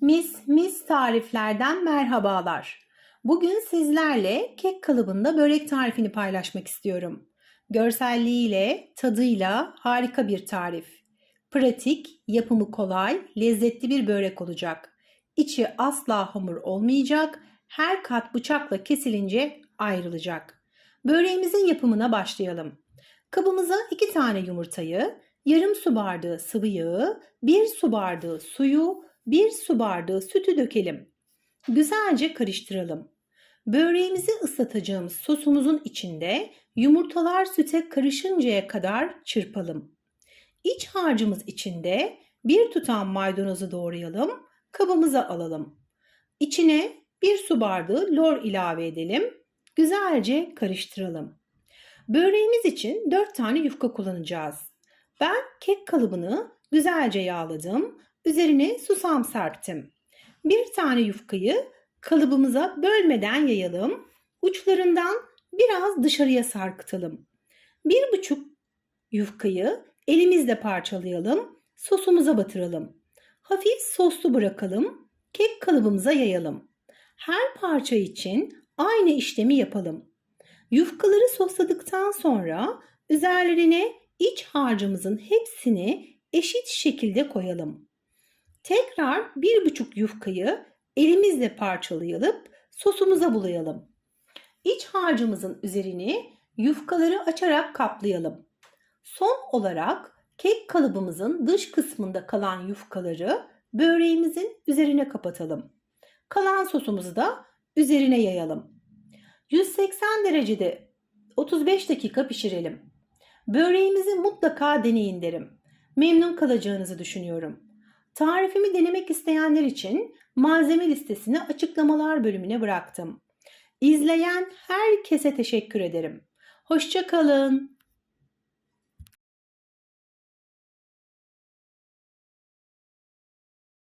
Mis mis tariflerden merhabalar. Bugün sizlerle kek kalıbında börek tarifini paylaşmak istiyorum. Görselliğiyle, tadıyla harika bir tarif. Pratik, yapımı kolay, lezzetli bir börek olacak. İçi asla hamur olmayacak, her kat bıçakla kesilince ayrılacak. Böreğimizin yapımına başlayalım. Kabımıza 2 tane yumurtayı, yarım su bardağı sıvı yağı, 1 su bardağı suyu, 1 su bardağı sütü dökelim. Güzelce karıştıralım. Böreğimizi ıslatacağımız sosumuzun içinde yumurtalar süte karışıncaya kadar çırpalım. İç harcımız içinde bir tutam maydanozu doğrayalım, kabımıza alalım. İçine bir su bardağı lor ilave edelim. Güzelce karıştıralım. Böreğimiz için 4 tane yufka kullanacağız. Ben kek kalıbını güzelce yağladım. Üzerine susam serptim. Bir tane yufkayı kalıbımıza bölmeden yayalım. Uçlarından biraz dışarıya sarkıtalım. Bir buçuk yufkayı elimizle parçalayalım. Sosumuza batıralım. Hafif soslu bırakalım. Kek kalıbımıza yayalım. Her parça için aynı işlemi yapalım. Yufkaları sosladıktan sonra üzerlerine iç harcımızın hepsini eşit şekilde koyalım. Tekrar bir buçuk yufkayı elimizle parçalayalım, sosumuza bulayalım. İç harcımızın üzerini yufkaları açarak kaplayalım. Son olarak kek kalıbımızın dış kısmında kalan yufkaları böreğimizin üzerine kapatalım. Kalan sosumuzu da üzerine yayalım. 180 derecede 35 dakika pişirelim. Böreğimizi mutlaka deneyin derim. Memnun kalacağınızı düşünüyorum. Tarifimi denemek isteyenler için malzeme listesini açıklamalar bölümüne bıraktım. İzleyen herkese teşekkür ederim. Hoşça kalın.